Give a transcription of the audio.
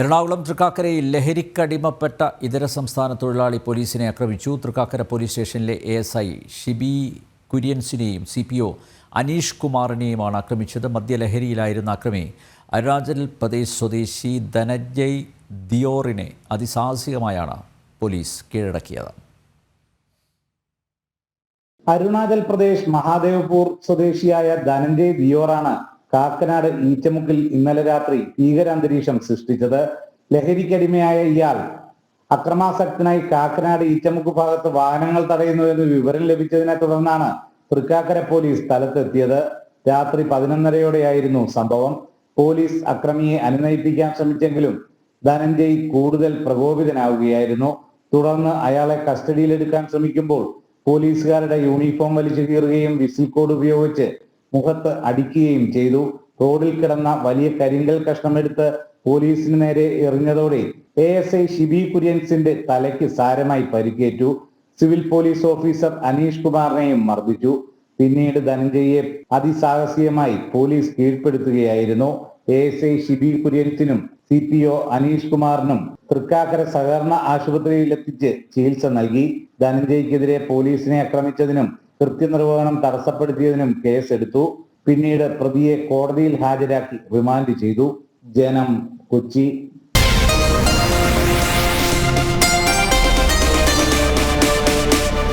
എറണാകുളം തൃക്കാക്കരയിൽ ലഹരിക്കടിമപ്പെട്ട ഇതര സംസ്ഥാന തൊഴിലാളി പോലീസിനെ ആക്രമിച്ചു. തൃക്കാക്കര പോലീസ് സ്റ്റേഷനിലെ എ എസ് ഐ ഷിബി കുര്യൻസിനെയും സി പി ഒ അനീഷ് കുമാറിനെയുമാണ് ആക്രമിച്ചത്. മദ്യലഹരിയിലായിരുന്ന അക്രമി അരുണാചൽ പ്രദേശ് സ്വദേശി ധനജയ് ദിയോറിനെ അതിസാഹസികമായാണ് പോലീസ് കീഴടക്കിയത്. അരുണാചൽ പ്രദേശ് മഹാദേവ്പൂർ സ്വദേശിയായ ധനഞ്ജയ് ദിയോറാണ് കാക്കനാട് ഈറ്റമുക്കിൽ ഇന്നലെ രാത്രി ഭീകരാന്തരീക്ഷം സൃഷ്ടിച്ചത്. ലഹരിക്കടിമയായ ഇയാൾ അക്രമാസക്തനായി കാക്കനാട് ഈറ്റമുക്ക് ഭാഗത്ത് വാഹനങ്ങൾ തടയുന്നുവെന്ന് വിവരം ലഭിച്ചതിനെ തുടർന്നാണ് തൃക്കാക്കര പോലീസ് സ്ഥലത്തെത്തിയത്. രാത്രി പതിനൊന്നരയോടെയായിരുന്നു സംഭവം. പോലീസ് അക്രമിയെ അനുനയിപ്പിക്കാൻ ശ്രമിച്ചെങ്കിലും ധനഞ്ജയ് കൂടുതൽ പ്രകോപിതനാവുകയായിരുന്നു. തുടർന്ന് അയാളെ കസ്റ്റഡിയിലെടുക്കാൻ ശ്രമിക്കുമ്പോൾ പോലീസുകാരുടെ യൂണിഫോം വലിച്ചു കീറുകയും വിസിൽ കോഡ് ഉപയോഗിച്ച് മുഖത്ത് അടിക്കുകയും ചെയ്തു. റോഡിൽ കിടന്ന വലിയ കരിങ്കൽ കഷ്ണമെടുത്ത് പോലീസിന് നേരെ എറിഞ്ഞതോടെ എ എസ് ഐ ഷിബി കുര്യൻസിന്റെ തലയ്ക്ക് സാരമായി പരിക്കേറ്റു. സിവിൽ പോലീസ് ഓഫീസർ അനീഷ് കുമാറിനെയും മർദ്ദിച്ചു. പിന്നീട് ധനഞ്ജയെ അതിസാഹസികമായി പോലീസ് കീഴ്പ്പെടുത്തുകയായിരുന്നു. എ എസ് ഐ ഷിബി കുര്യൻസിനും സി പി ഒ അനീഷ് കുമാറിനും തൃക്കാക്കര സഹകരണ ആശുപത്രിയിലെത്തിച്ച് ചികിത്സ നൽകി. ധനഞ്ജയ്ക്കെതിരെ പോലീസിനെ ആക്രമിച്ചതിനും കൃത്യനിർവഹണം തടസ്സപ്പെടുത്തിയതിനും കേസെടുത്തു. പിന്നീട് പ്രതിയെ കോടതിയിൽ ഹാജരാക്കി റിമാൻഡ് ചെയ്തു. ജനം കൊച്ചി.